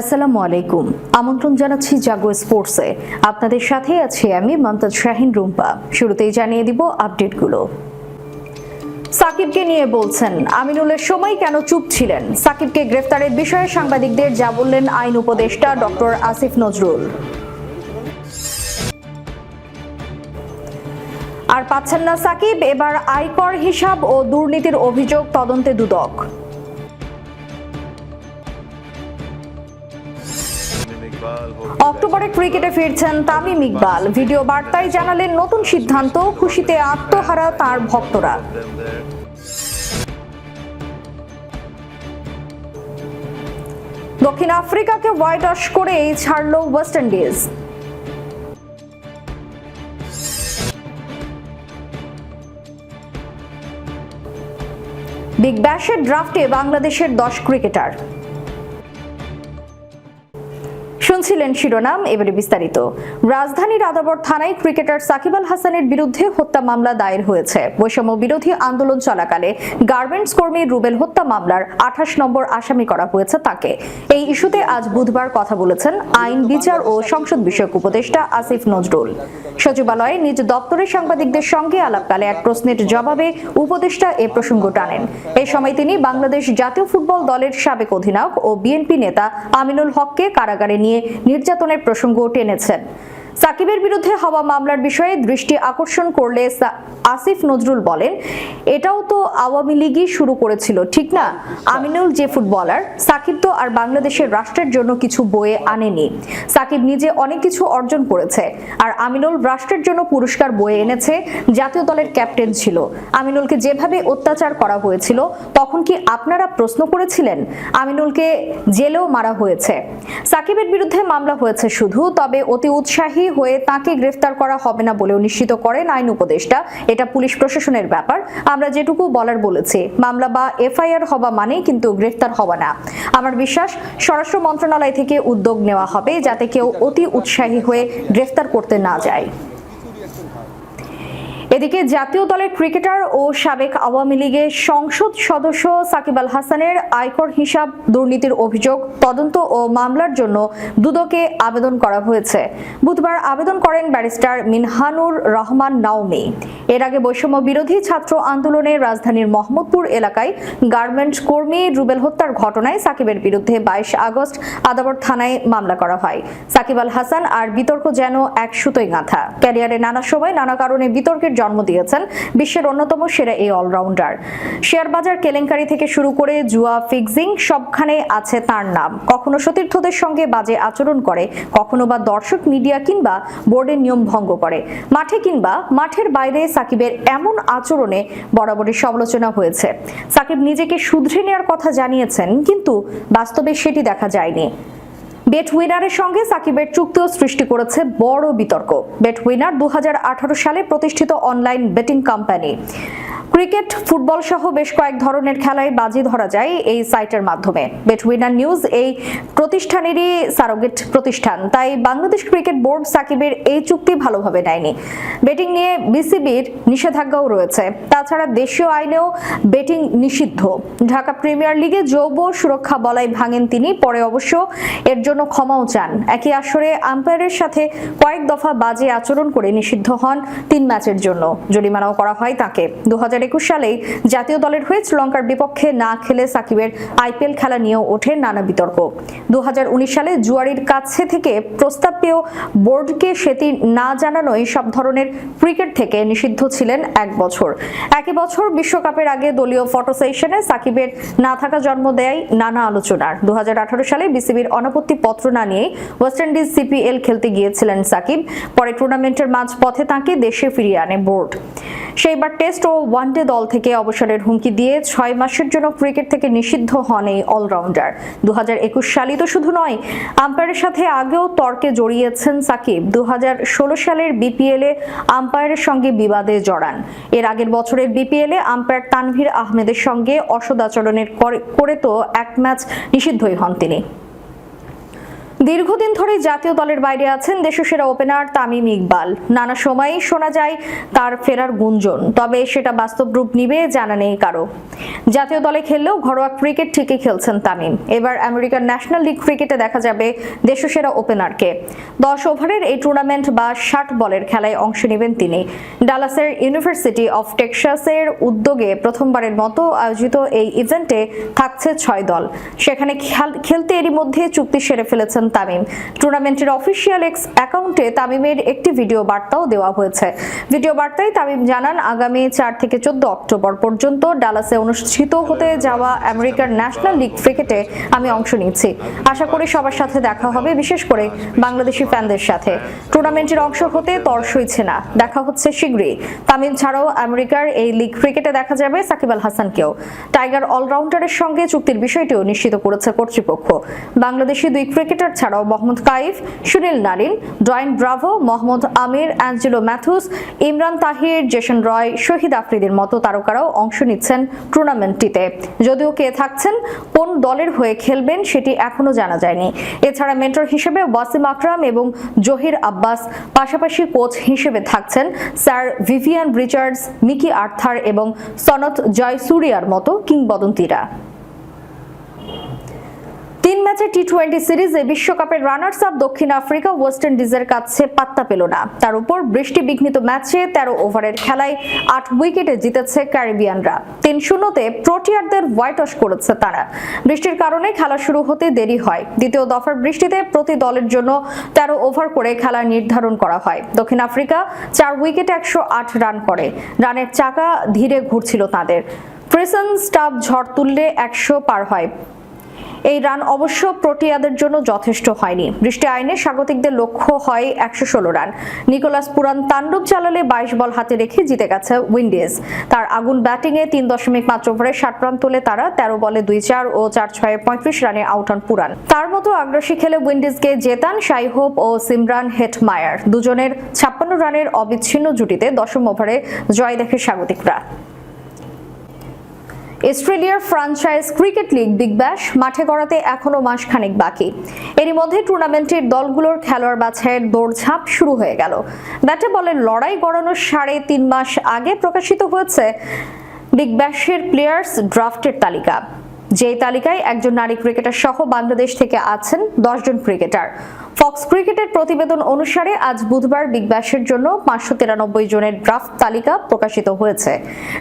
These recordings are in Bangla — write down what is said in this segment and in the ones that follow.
আসসালামু আলাইকুম। আমন্ত্রণ জানাচ্ছি জাগো স্পোর্টসে। আপনাদের সাথে আছি আমি মমতাজ শাহিন রুম্পা। শুরুতেই জানিয়ে দিব আপডেটগুলো। সাকিবকে নিয়ে বলছেন, আমিনুলের সময় কেন চুপ ছিলেন? সাকিবকে গ্রেফতারের বিষয়ে সাংবাদিকদের যা বললেন আইন উপদেষ্টা ডক্টর আসিফ নজরুল। আর পাচ্ছেন না সাকিব, এবার আয়কর হিসাব ও দুর্নীতির অভিযোগ তদন্তে দুদক। ক্রিকেটে ফিরছেন তামিম ইকবাল। ভিডিও বার্তায় জানালেন নতুন সিদ্ধান্ত, খুশিতে আত্মহারা তার ভক্তরা। দক্ষিণ আফ্রিকাকে হোয়াইট ওয়াশ করেই ছাড়ল ওয়েস্ট ইন্ডিজ। বিগ ব্যাশের ড্রাফটে বাংলাদেশের দশ ক্রিকেটার। শুনছিলেন শিরোনাম, এবারে বিস্তারিত। রাজধানীর আদাবর থানায় ক্রিকেটার সাকিব আল হাসানের বিরুদ্ধে হত্যা মামলা দায়ের হয়েছে। বৈষম্য বিরোধী আন্দোলন চলাকালে গার্মেন্টস কর্মী রুবেল হত্যা মামলার আঠাশ নম্বর আসামি করা হয়েছে তাকে। এই ইস্যুতে আজ বুধবার কথা বলেছেন আইন, বিচার ও সংসদ বিষয়ক উপদেষ্টা আসিফ নজরুল। সচিবালয়ে নিজ দপ্তরের সাংবাদিকদের সঙ্গে আলাপকালে এক প্রশ্নের জবাবে উপদেষ্টা এ প্রসঙ্গ টানেন। এই সময় তিনি বাংলাদেশ জাতীয় ফুটবল দলের সাবেক অধিনায়ক ও বিএনপি নেতা আমিনুল হককে কারাগারে নিয়ে নির্যাতনের প্রসঙ্গ টেনেছেন। সাকিবের বিরুদ্ধে হওয়া মামলার বিষয়ে দৃষ্টি আকর্ষণ করলে আসিফ নজরুল বলেন এটাও তো আওয়ামী লীগই শুরু করেছিল ঠিক না? আমিনুল যে ফুটবলার সাকিব তো আর বাংলাদেশের রাষ্ট্রের জন্য কিছু বয়ে আনেনি। সাকিব নিজে অনেক কিছু অর্জন করেছে আর আমিনুল রাষ্ট্রের জন্য পুরস্কার বয়ে এনেছে জাতীয় দলের ক্যাপ্টেন ছিল। আমিনুলকে যেভাবে অত্যাচার করা হয়েছিল তখন কি আপনারা প্রশ্ন করেছিলেন? আমিনুলকে জেলেও মারা হয়েছে। সাকিবের বিরুদ্ধে মামলা হয়েছে শুধু তবে অতি উৎসাহী হয়ে তাকে গ্রেফতার করা হবে না বলেও নিশ্চিত করেন আইন উপদেষ্টা। এটা পুলিশ প্রশাসনের ব্যাপার। আমরা যেটুকু বলার বলেছি, মামলা বা এফআইআর হওয়া মানেই কিন্তু গ্রেফতার হওয়া না। আমার বিশ্বাস, স্বরাষ্ট্র মন্ত্রণালয় থেকে উদ্যোগ নেওয়া হবে যাতে কেউ অতি উৎসাহী হয়ে গ্রেফতার করতে না যায়। এদিকে জাতীয় দলের ক্রিকেটার ও সাবেক আওয়ামী লীগের সংসদ সদস্য সাকিব আল হাসানের আয়কর হিসাব দুর্নীতির অভিযোগ, তদন্ত ও মামলার জন্য দুদকে আবেদন করা হয়েছে। বুধবার আবেদন করেন ব্যারিস্টার মিনহানুর রহমান নাওমি। এর আগে বৈষম্য বিরোধী ছাত্র আন্দোলনে রাজধানীর মোহাম্মদপুর এলাকায় গার্মেন্টস কর্মী রুবেল হত্যার ঘটনায় সাকিবের বিরুদ্ধে বাইশ আগস্ট আদাবর থানায় মামলা করা হয়। সাকিব আল হাসান আর বিতর্ক যেন এক সুতোই গাঁথা। ক্যারিয়ারে নানা সময় নানা কারণে বিতর্কের জন্ম দিয়েছেন, বিশ্বের অন্যতম সেরা এই অলরাউন্ডার। শেয়ার বাজার কেলেঙ্কারি থেকে শুরু করে জুয়া, ফিক্সিং, সবখানে আছে তার নাম। কখনো সতীর্থদের সঙ্গে বাজে আচরণ করে, কখনো বা দর্শক মিডিয়া কিংবা বোর্ডের নিয়ম ভঙ্গ করে। মাঠে কিংবা মাঠের বাইরে সাকিবের এমন আচরণে বরাবরই সমালোচনা হয়েছে। সাকিব নিজেকে শুধরে নেওয়ার কথা জানিয়েছেন, কিন্তু বাস্তবে সেটি দেখা যায়নি। বেট উইনারের সঙ্গে সাকিবের চুক্তিও সৃষ্টি করেছে বড় বিতর্ক। বেট উইনার দু হাজার আঠারো সালে প্রতিষ্ঠিত online betting company. Cricket, football সহ বেশ কয়েক ধরনের খেলায় বাজি ধরা যায় এই সাইটের মাধ্যমে। বেট উইনার নিউজ, এই প্রতিষ্ঠানেরই সারোগেট প্রতিষ্ঠান। তাই বাংলাদেশ ক্রিকেট বোর্ড সাকিবের এই চুক্তি ভালোভাবে নেয়নি। বেটিং নিয়ে বিসিবির নিষেধাজ্ঞাও রয়েছে। তাছাড়া দেশীয় আইনেও বেটিং নিষিদ্ধ। ঢাকা প্রিমিয়ার লিগে যৌব সুরক্ষা বলাই ভাঙেন তিনি, পরে অবশ্য এর জন্য ক্ষমাও চান। একই আসরে আম্পায়ারের সাথে কয়েক দফা বাজে আচরণ করে নিষিদ্ধ হন তিন ম্যাচের জন্য। জরিমানাও করা হয় তাকে। দু হাজার সালেই জাতীয় দলের হয়ে শ্রীলঙ্কার বিপক্ষে না খেলে সাকিবের আইপিএল খেলা নিয়েও ওঠে নানা বিতর্ক। দু সালে জুয়ারির কাছে থেকে প্রস্তাব পেয়েও বোর্ডকে সেটি না জানানোই সব ধরনের ক্রিকেট থেকে নিষিদ্ধ ছিলেন এক বছর। একই বছর বিশ্বকাপের আগে দলীয় ফটো সেশনে সাকিবের না থাকা জন্ম দেয় নানা আলোচনার। দু হাজার আঠারো সালে বিসিবির অনাপত্তি পত্র না নিয়ে ওয়েস্ট ইন্ডিজ সিপিএল খেলতে গিয়েছিলেন সাকিব। পরে টুর্নামেন্টের মাঝ পথে তাকে দেশে ফিরিয়ে আনে বোর্ড। সেইবার টেস্ট ও ওয়ানডে দল থেকে অবসরের হুমকি দিয়ে ছয় মাসের জন্য ক্রিকেট থেকে নিষিদ্ধ হন এই অলরাউন্ডার। দু সালই তো শুধু নয়, আম্পায়ারের সাথে আগেও তর্কে জড়িয়েছেন সাকিব। দু হাজার ষোলো সালের বিপিএল এ আম্পায়ারের সঙ্গে বিবাদে জড়ান। এর আগের বছরের বিপিএল এ আম্পায়ার তানভীর আহমেদের সঙ্গে অসদাচরণের করে তো এক ম্যাচ নিষিদ্ধই হন তিনি। দীর্ঘদিন ধরে জাতীয় দলের বাইরে আছেন দেশসেরা ওপেনার তামিম ইকবাল। নানা সময়েই শোনা যায় তার ফেরার গুঞ্জন, তবে সেটা বাস্তব রূপ নিবে জানা নেই কারও। জাতীয় দলে খেললেও ঘরোয়া ক্রিকেট ঠিকই খেলছেন তামিম। এবার আমেরিকার ন্যাশনাল লিগ ক্রিকেটে দেখা যাবে দেশসেরা ওপেনারকে দশ ওভারের এই টুর্নামেন্ট বা ষাট বলের খেলায় অংশ নেবেন তিনি। ডালাসের ইউনিভার্সিটি অফ টেক্সাসের উদ্যোগে প্রথমবারের মতো আয়োজিত এই ইভেন্টে থাকছে ছয় দল। সেখানে খেলতে এরই মধ্যে চুক্তি সেরে ফেলেছেন তামিম। টুর্নামেন্টের অফিসিয়াল এক্স অ্যাকাউন্টে তামিমের একটি ভিডিও বার্তাও দেওয়া হয়েছে। ভিডিও বার্তায় তামিম জানান, আগামী চার থেকে চোদ্দ অক্টোবর পর্যন্ত ডালাসে অনুষ্ঠিত হতে যাওয়া আমেরিকার ন্যাশনাল লিগ ক্রিকেটে আমি অংশ নিচ্ছি। আশা করি সবার সাথে দেখা হবে, বিশেষ করে বাংলাদেশি ফ্যানদের সাথে। টুর্নামেন্টের অংশ হতে তর সইছে না, দেখা হচ্ছে শীঘ্রই। তামিম ছাড়াও আমেরিকার এই লিগ ক্রিকেটে দেখা যাবে সাকিব আল হাসানকেও। টাইগার অলরাউন্ডারের সঙ্গে চুক্তির বিষয়টিও নিশ্চিত করেছে কর্তৃপক্ষ। বাংলাদেশি দুই ক্রিকেটার ছাড়াও Mohammad Kaif Sunil Narine Dwayne Bravo, Mohammad Amir, Angelo Mathews, Imran Tahir, Jason Roy, শহীদ আফ্রিদির মতো তারকারাও অংশ নিচ্ছেন টুর্নামেন্টটিতে। যদিও কে থাকছেন, কোন দলের হয়ে খেলবেন সেটি এখনও জানা যায়নি। এছাড়া মেন্টর হিসেবে ওয়াসিম আকরাম এবং জহির আব্বাস, পাশাপাশি কোচ হিসেবে থাকছেন sir Vivian Richards, Mickey Arthur এবং সনত জয়সুরিয়ার মতো কিংবদন্তিরা। তিন ম্যাচের টি টোয়েন্টি সিরিজে বিশ্বকাপের রানার্স আপ দক্ষিণ আফ্রিকা ওয়েস্ট ইন্ডিজের কাছে পাত্তা পেল না। তার উপর বৃষ্টি বিঘ্নিত ম্যাচে তেরো ওভারের খেলায় আট উইকেটে জিতেছে ক্যারিবিয়ানরা। তিন শূন্যতে প্রোটিয়ারদের হোয়াইট ওয়াশ করেছে তারা। বৃষ্টির কারণে খেলা শুরু হতে দেরি হয়। দ্বিতীয় দফার বৃষ্টিতে প্রতি দলের জন্য তেরো ওভার করে খেলা নির্ধারণ করা হয়। দক্ষিণ আফ্রিকা চার উইকেটে একশো আট রান করে। রানের চাকা ধীরে ঘুরছিল তাদের। প্রেসন স্টাফ ঝড় তুললে একশো পার হয়। এই রান অবশ্য প্রোটিয়াদের জন্য যথেষ্ট হয়নি। বৃষ্টি আইনে স্বাগতিকদের লক্ষ্য হয় একশো ষোলো রান। নিকোলাস পুরান তাণ্ডব চালালে বাইশ বল হাতে রেখে জিতে গেছে উইন্ডিজ। তার আগুন ব্যাটিংয়ে তিন দশমিক পাঁচ ওভারে ষাট রান তুলে তারা, তেরো বলে দুই চার ও চার ছয়ে পঁয়ত্রিশ রানে আউট হন পুরান। তার মতো আগ্রাসী খেলে উইন্ডিজকে জেতান শাইহোপ ও সিমরান হেটমায়ার। দুজনের ছাপ্পান্ন রানের অবিচ্ছিন্ন জুটিতে দশম ওভারে জয় দেখে স্বাগতিকরা। অস্ট্রেলিয়ার franchise cricket league big bash মাঠে গড়াতে এখনও মাসখানেক বাকি। এরই মধ্যে টুর্নামেন্টের দলগুলোর খেলোয়াড় বাছাইয়ের দৌড়ঝাঁপ শুরু হয়ে গেল। ব্যাটে বলের লড়াই গড়ানোর সাড়ে তিন মাস আগে প্রকাশিত হয়েছে বিগ ব্যাশের প্লেয়ার্স ড্রাফটের তালিকা। যেই তালিকায় একজন নারী ক্রিকেটার সহ বাংলাদেশ থেকে আছেন দশজন ক্রিকেটার। ফক্স ক্রিকেটের প্রতিবেদন অনুসারে আজ বুধবার বিগ ব্যাশের জন্য পাঁচশো তিরানব্বই জনের ড্রাফট তালিকা প্রকাশিত হয়েছে,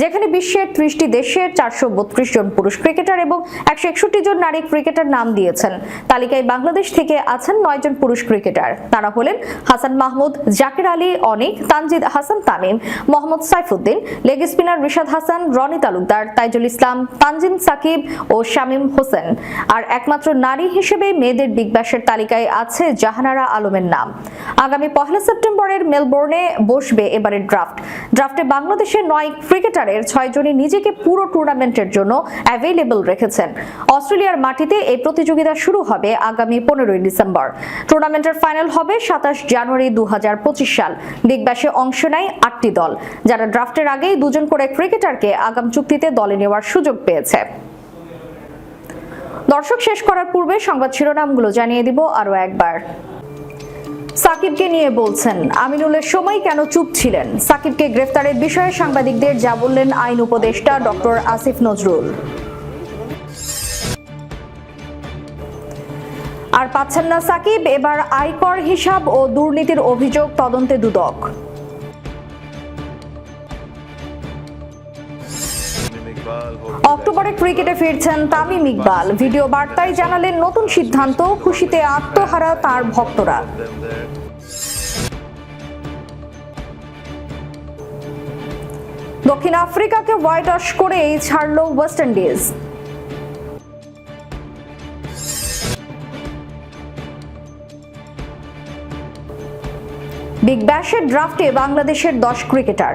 যেখানে বিশ্বের ত্রিশটি দেশের চারশো বত্রিশ জন পুরুষ ক্রিকেটার এবং একশো একষট্টি জন নারী ক্রিকেটার নাম দিয়েছেন। তালিকায় বাংলাদেশ থেকে আছেন নয়জন পুরুষ ক্রিকেটার তারা হলেন হাসান মাহমুদ, জাকির আলী অনিক, তানজিদ হাসান তামিম, মোহাম্মদ সাইফুদ্দিন, লেগ স্পিনার রিশাদ হাসান, রনি তালুকদার, তাইজুল ইসলাম, তানজিম সাকিব ও শামীম হোসেন। আর একমাত্র নারী হিসেবে মেয়েদের বিগ ব্যাশের তালিকায় আছে জাহানারা আলমের নাম। আগামী পহেলা সেপ্টেম্বরের মেলবোর্নে বসবে এবারের ড্রাফট। ড্রাফটে বাংলাদেশের নয় ক্রিকেটারের ছয়জনই নিজেকে পুরো টুর্নামেন্টের জন্য অ্যাভেলেবল রেখেছেন। অস্ট্রেলিয়ার মাটিতে এই প্রতিযোগিতা শুরু হবে আগামী পনেরোই ডিসেম্বর। টুর্নামেন্টের ফাইনাল হবে সাতাশ জানুয়ারি দু হাজার পঁচিশ সাল। বিগ অংশ নেয় আটটি দল। যারা ড্রাফটের আগেই দুজন করে ক্রিকেটারকে আগাম চুক্তিতে দলে নেওয়ার সুযোগ পেয়েছে। দর্শক শেষ করার পূর্বে সংবাদ শিরোনামগুলো জানিয়ে দিব আরও একবার। সাকিবকে নিয়ে বলছেন, আমিনুলের সময় কেন চুপ ছিলেন? সাকিবকে গ্রেফতারের বিষয়ে সাংবাদিকদের যা বললেন আইন উপদেষ্টা ডক্টর আসিফ নজরুল। আর পাচ্ছেন না সাকিব, এবার আয়কর হিসাব ও দুর্নীতির অভিযোগ তদন্তে দুদক। অক্টোবরে ক্রিকেটে ফিরছেন তামিম ইকবাল। ভিডিও বার্তায় জানালেন নতুন সিদ্ধান্ত খুশিতে আত্মহারা তার ভক্তরা। দক্ষিণ আফ্রিকাকে হোয়াইট ওয়াশ করেই ছাড়ল ওয়েস্ট ইন্ডিজ। বিগ ব্যাশের ড্রাফটে বাংলাদেশের দশ ক্রিকেটার।